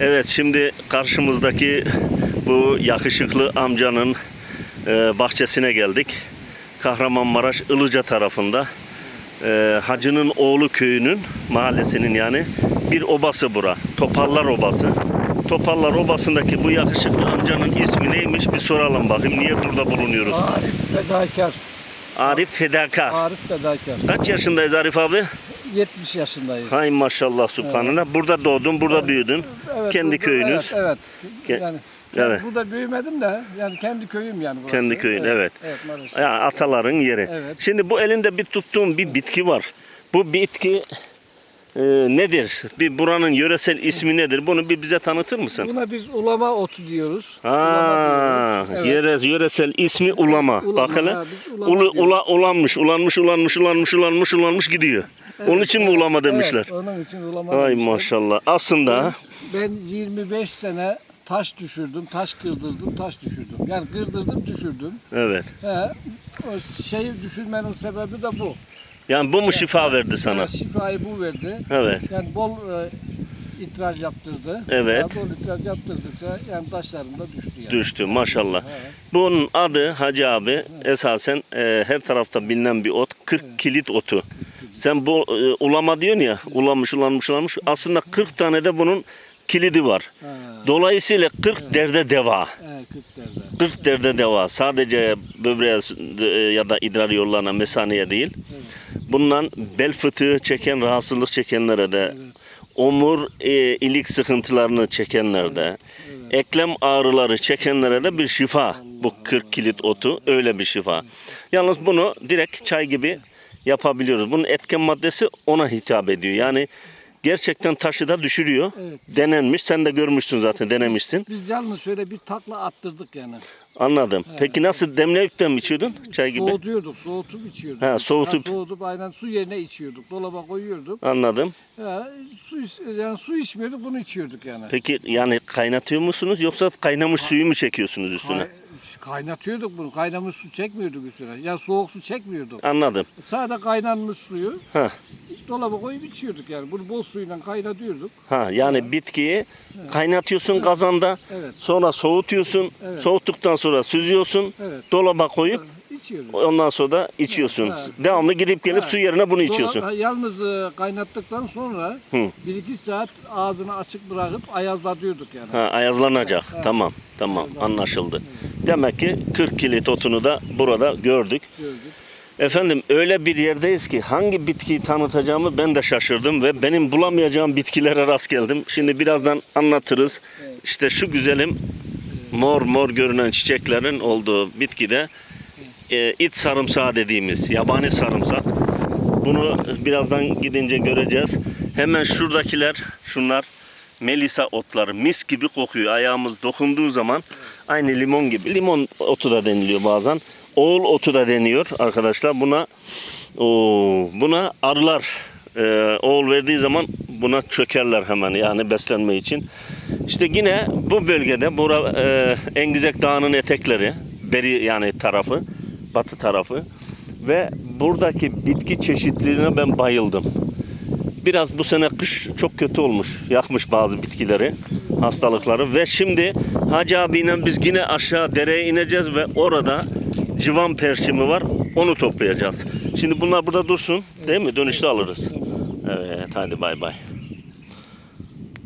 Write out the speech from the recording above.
Evet şimdi karşımızdaki bu yakışıklı amcanın e, bahçesine geldik. Kahramanmaraş Ilıca tarafında. E, Hacı'nın oğlu köyünün mahallesinin yani bir obası bura. Topallar Obası. Topallar Obası'ndaki bu yakışıklı amcanın ismi neymiş bir soralım bakayım. Niye burada bulunuyoruz? Arif fedakar. Arif Fedakar. Arif fedakar. Kaç yaşındayız Arif abi? 70 yaşındayız. Hay maşallah subhanallah. Burada doğdun, burada büyüdün. Evet, Kendi burada- köyünüz. Evet, evet. Yani Evet. burada büyümedim de yani kendi köyüm yani burası. Kendi köyün, evet. Evet, Maraş. Ya ataların yeri. Evet. Şimdi bu elinde bir tuttuğum bir bitki var. Bu bitki e, nedir? Bir buranın yöresel ismi nedir? Bunu bir bize tanıtır mısın? Buna biz ulama otu diyoruz. Ha, Ulama diyoruz. Evet. yöresel ismi ulama. Ulama, Bak hele. ulama Ulu, ula, ulanmış, ulanmış, ulanmış, ulanmış, ulanmış, ulanmış gidiyor. Onun için mi ulama demişler? Evet, onun için ulama Ay demişler. maşallah. Aslında Ben 25 sene taş düşürdüm, taş kırdırdım, taş düşürdüm. Yani kırdırdım, düşürdüm. evet. He, o şeyi düşürmenin sebebi de bu. Yani bu mu şifa verdi sana? Evet, şifayı bu verdi. Evet. Yani bol e, itrar yaptırdı. Evet. Ya, bol itrar yaptırdıkça yani taşlarım da düştü yani. Düştü maşallah. Evet. Bunun adı Hacı abi esasen e, her tarafta bilinen bir ot. 40 kilit otu. Sen bu e, ulama diyorsun ya ulamış ulanmış ulanmış. Aslında 40 tane de bunun kilidi var. Ha, Dolayısıyla 40 derde deva. evet, 40 derler. 40 derde deva. Sadece böbreğe e, ya da idrar yollarına, mesaneye değil. Bundan bel fıtığı çeken, rahatsızlık çekenlere de, omur e, ilik sıkıntılarını çekenlerde, eklem ağrıları çekenlere de bir şifa. Bu 40 kilit otu öyle bir şifa. Yalnız bunu direkt çay gibi yapabiliyoruz. Bunun etken maddesi ona hitap ediyor. Yani gerçekten taşı da düşürüyor. Evet. Denenmiş. Sen de görmüşsün zaten denemişsin. Biz yalnız şöyle bir takla attırdık yani. Anladım. Peki nasıl demleyip de mi içiyordun çay gibi? Soğutuyorduk, soğutup içiyorduk. Ha, soğutup. Ha, soğutup aynen su yerine içiyorduk. Dolaba koyuyorduk. Anladım. Ha, su, yani su içmiyorduk, bunu içiyorduk yani. Peki yani kaynatıyor musunuz yoksa kaynamış suyu mu çekiyorsunuz üstüne? Kay- kaynatıyorduk bunu. Kaynamış su çekmiyorduk üstüne. Ya soğuk su çekmiyorduk. Anladım. Sadece kaynanmış suyu Ha. dolaba koyup içiyorduk yani. Bunu bol suyla kaynatıyorduk. Ha yani bitkiyi kaynatıyorsun kazanda. Evet. Sonra soğutuyorsun. Evet. Soğuttuktan sonra süzüyorsun. Evet. Dolaba koyup İçiyoruz. ondan sonra da içiyorsun. Ha. Devamlı gidip gelip Ha. su yerine bunu içiyorsun. ha, yalnız e, kaynattıktan sonra Hı. 1-2 saat ağzını açık bırakıp ayazlatıyorduk yani. Ha, ayazlanacak. Evet. Tamam. Tamam. Evet. Anlaşıldı. Demek ki 40 kilit otunu da burada gördük. Gördük. Efendim öyle bir yerdeyiz ki hangi bitkiyi tanıtacağımı ben de şaşırdım ve benim bulamayacağım bitkilere rast geldim. Şimdi birazdan anlatırız. Evet. İşte şu güzelim mor mor görünen çiçeklerin olduğu bitkide e, it sarımsağı dediğimiz yabani sarımsak. Bunu birazdan gidince göreceğiz. Hemen şuradakiler şunlar melisa otları mis gibi kokuyor. Ayağımız dokunduğu zaman aynı limon gibi. Limon otu da deniliyor bazen. Oğul otu da deniyor arkadaşlar. Buna oo, buna arılar e, oğul verdiği zaman buna çökerler hemen yani beslenme için. İşte yine bu bölgede bura e, Engizek Dağı'nın etekleri, beri yani tarafı, batı tarafı ve buradaki bitki çeşitliliğine ben bayıldım. Biraz bu sene kış çok kötü olmuş. Yakmış bazı bitkileri, hastalıkları ve şimdi Hacı abiyle biz yine aşağı dereye ineceğiz ve orada civan perçimi var. Onu toplayacağız. Şimdi bunlar burada dursun değil mi? Dönüşte alırız. Evet hadi bay bay.